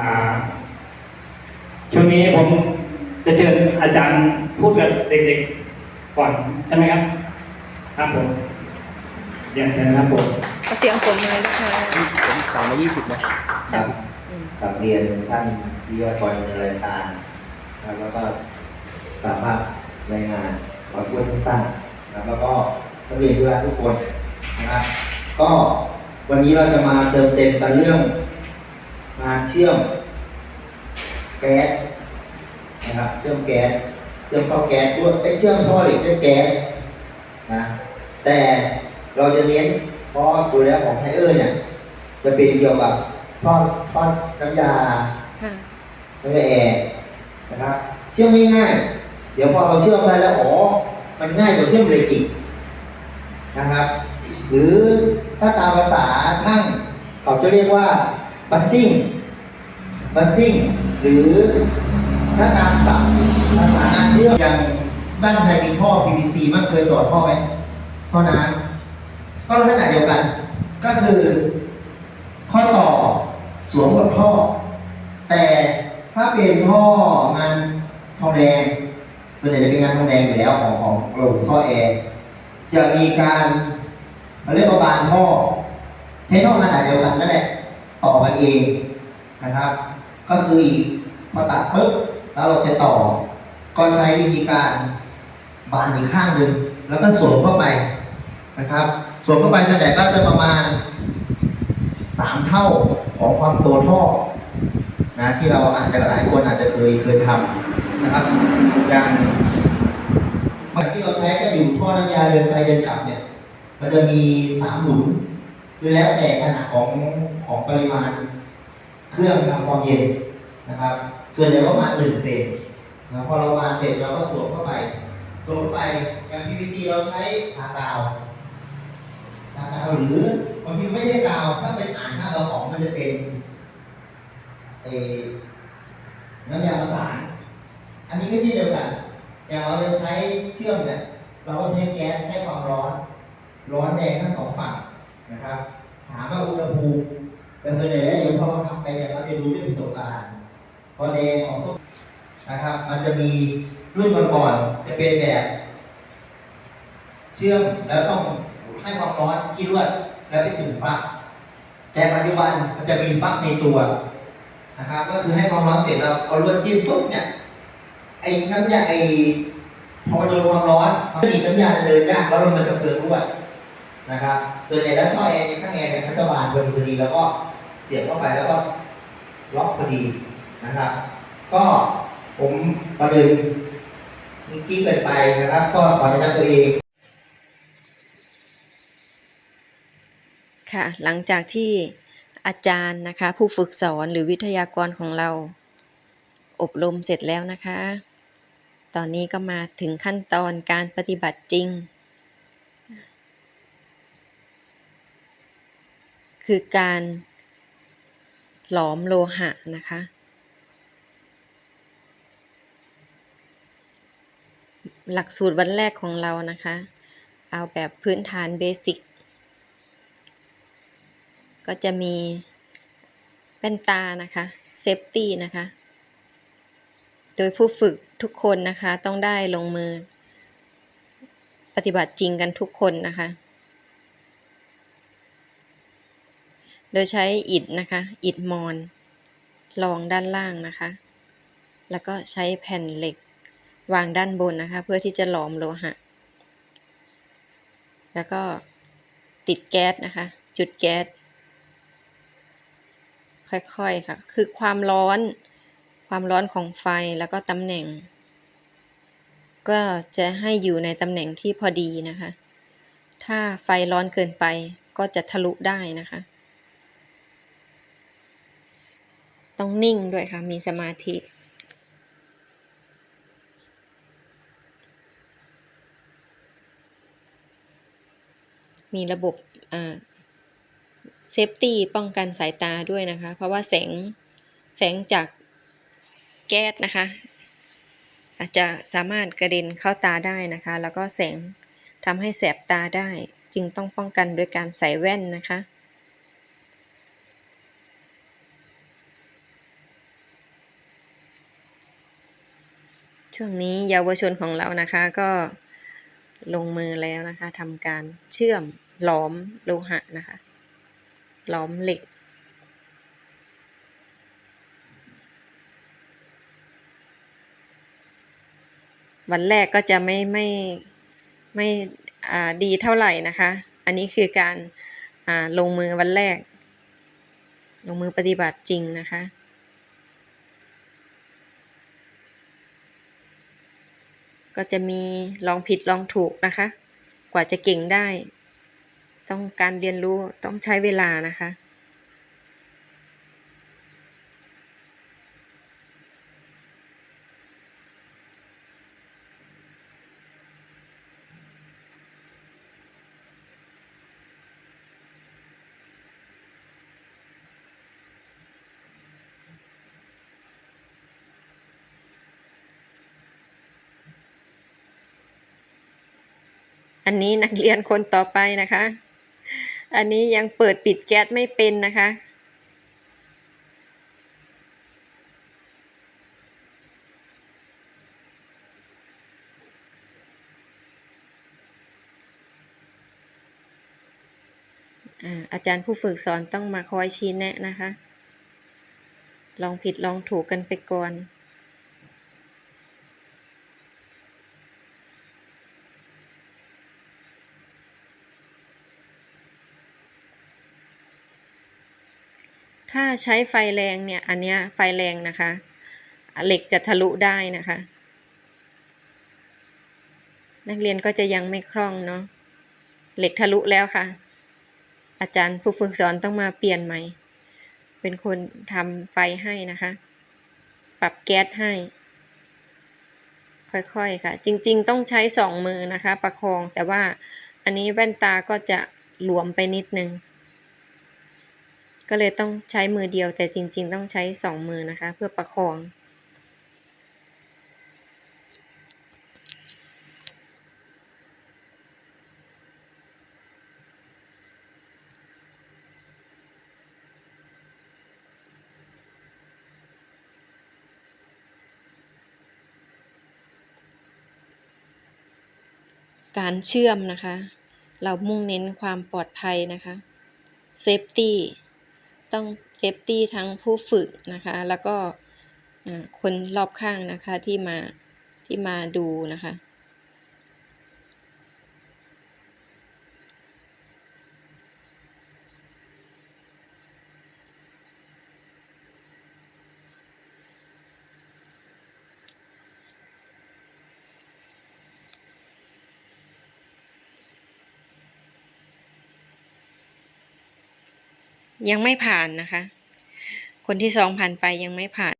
อ่าช่วงนี้ผมจะเชิญอาจารย์พูดกับเด็กๆก่อนใช่ไหมครับ ครับผมเรียนเชิญครับผมขอเสียงผมเลยนะคะผมสามมายี่สิบนะครับอืมกับเรียนท่านวิทยากรในรายการนะครับแล้วก็สามารถรายงานขอช่วยสั้นๆนะครับแล้วก็นักเรียนด้วยทุกคนนะครับก็วันนี้เราจะมาเติมเต็มกันเรื่อง งานเชื่อมแก๊สนะครับ เชื่อมแก๊สเชื่อมเข้าแก๊สด้วยไอ้ยเชื่อมท่อเหล็กด้วยแก๊สนะแต่เราจะเน้นเพราะดูแล้วของไทเออร์เนี่ย จะเป็นเกี่ยวกับท่อท่อน้ำยาค่ะน้ำยาแอร์นะครับเชื่อมง่ายๆเดี๋ยวพอเราเชื่อมได้แล้วอ๋อมันง่ายกว่าเชื่อมเหล็กอีกนะครับ หรือถ้าตามภาษาช่างเขาจะเรียกว่า บัสซิ่งบัสซิ่งหรือถ้าตามศัพท์ภาษางาเชื่อมอย่างบ้านไทยมีท่อ PVC มันเคยต่อท่อไหมท่อน้ำก็ลักษณะเดียวกัน ก็คือข้อต่อสวมกับท่อ แต่ถ้าเป็นท่องานทองแดงส่วนใหญ่จะเป็นงานทองแดงอยู่แล้วของของโรงท่อแอร์จะมีการเขาเรียกว่าบานท่อ ใช้ท่อขนาดเดียวกันนั่นแหละ ต่อกันเองนะครับ ก็คืออีกพอตัดปุ๊บแล้วเราจะต่อ ก็ใช้วิธีการบานอีกข้างหนึ่งแล้วก็สวมเข้าไปนะครับสวมเข้าไปส่วนใหญ่ก็จะประมาณสามเท่าของความโตท่อนะที่เราอาจจะหลายคนอาจจะเคยเคยทำนะครับ อย่างเมื่อที่เราใช้ก็อยู่ท่อน้ำยาเดินไปเดินกลับเนี่ย มันจะมีสามหลุมแล้วแต่ขนาดของ ของปริมาณเครื่องทำความเย็นนะครับส่วนใหญ่ก็ประมาณหนึ่งเซนนะพอเราวาเสร็จเราก็สวมเข้าไปสวมไปอย่าง PVC เราใช้ทากาวทากาวหรือบางทีไม่ได้กาวถ้าเป็นอ่านถ้าเราของมันจะเป็นเอน้ำยาประสานอันนี้ก็ที่เดียวกันอย่างเราจะใช้เชื่อมเนี่ยเราก็ใช้แก๊สให้ความร้อน ร้อนแดงทั้งสองฝั่งนะครับ ถามว่าอุณหภูมิ แต่ส่วนใหญ่แล้วเดี๋ยวพอเราทำไปเนี่ยเราจะรู้ด้วยประสบการณ์พอแดงของส้มนะครับ มันจะมีรุ่นก่อนๆจะเป็นแบบ เชื่อมแล้วต้องให้ความร้อนที่รวดแล้วไปถึงฟัก แต่ปัจจุบันมันจะมีฟักในตัวนะครับ ก็คือให้ความร้อนเสร็จแล้วเอาลวดจิ้มปุ๊บเนี่ยไอ้น้ำยาไอ้พอโดนความร้อนมันก็ดีน้ำยาจะเดินยากแล้วมันจะเกิดรวด นะครับส่วนใหญ่แล้วท่อแอร์ในข้างแอร์เนี่ยมันจะบานพอดีแล้วก็เสียบเข้าไปแล้วก็ล็อกพอดีนะครับ ก็ผมประเด็นเมื่อกี้เกินไปนะครับ ก็ขอแนะนำตัวเองค่ะ หลังจากที่อาจารย์นะคะ ผู้ฝึกสอนหรือวิทยากรของเรา อบรมเสร็จแล้วนะคะ ตอนนี้ก็มาถึงขั้นตอนการปฏิบัติจริง คือการหลอมโลหะนะคะ หลักสูตรวันแรกของเรานะคะ เอาแบบพื้นฐานเบสิกก็จะมีแว่นตานะคะเซฟตี้นะคะ โดยผู้ฝึกทุกคนนะคะต้องได้ลงมือ ปฏิบัติจริงกันทุกคนนะคะ โดยใช้อิฐนะคะ อิฐมอนรองด้านล่างนะคะ แล้วก็ใช้แผ่นเหล็กวางด้านบนนะคะ เพื่อที่จะหลอมโลหะ แล้วก็ติดแก๊สนะคะ จุดแก๊ส ค่อยๆค่ะ คือความร้อน ความร้อนของไฟแล้วก็ตำแหน่ง ก็จะให้อยู่ในตำแหน่งที่พอดีนะคะ ถ้าไฟร้อนเกินไปก็จะทะลุได้นะคะ ต้องนิ่งด้วยค่ะ มีสมาธิ มีระบบเซฟตี้ป้องกันสายตาด้วยนะคะ เพราะว่าแสงแสงจากแก๊สนะคะ อาจจะสามารถกระเด็นเข้าตาได้นะคะ แล้วก็แสงทำให้แสบตาได้ จึงต้องป้องกันโดยการใส่แว่นนะคะ ช่วงนี้เยาวชนของเรานะคะก็ลงมือแล้วนะคะทำการเชื่อมหลอมโลหะนะคะหลอมเหล็ก วันแรกก็จะไม่ไม่ไม่อ่ดีเท่าไหร่นะคะ อันนี้คือการลงมือวันแรก ลงมือปฏิบัติจริงนะคะ ก็จะมีลองผิดลองถูกนะคะ กว่าจะเก่งได้ ต้องการเรียนรู้ต้องใช้เวลานะคะ อันนี้นักเรียนคนต่อไปนะคะ อันนี้ยังเปิดปิดแก๊สไม่เป็นนะคะอ่าอาจารย์ผู้ฝึกสอนต้องมาคอยชี้แนะนะคะ ลองผิดลองถูกกันไปก่อน ใช้ไฟแรงเนี่ย อันเนี้ยไฟแรงนะคะ เหล็กจะทะลุได้นะคะ นักเรียนก็จะยังไม่คล่องเนาะ เหล็กทะลุแล้วค่ะ อาจารย์ผู้ฝึกสอนต้องมาเปลี่ยนใหม่ เป็นคนทำไฟให้นะคะ ปรับแก๊สให้ ค่อยๆค่ะ จริงๆ ต้องใช้สองมือนะคะ ประคอง แต่ว่าอันนี้แว่นตาก็จะหลวมไปนิดนึง ก็เลยต้องใช้มือเดียวแต่จริง ๆ ต้องใช้สองมือนะคะ เพื่อประคองการเชื่อมนะคะ เรามุ่งเน้นความปลอดภัยนะคะ เซฟตี้ ต้องเซฟตี้ทั้งผู้ฝึกนะคะ แล้วก็คนรอบข้างนะคะที่มาที่มาดูนะคะ ยังไม่ผ่านนะคะ คนที่สองผ่านไปยังไม่ผ่าน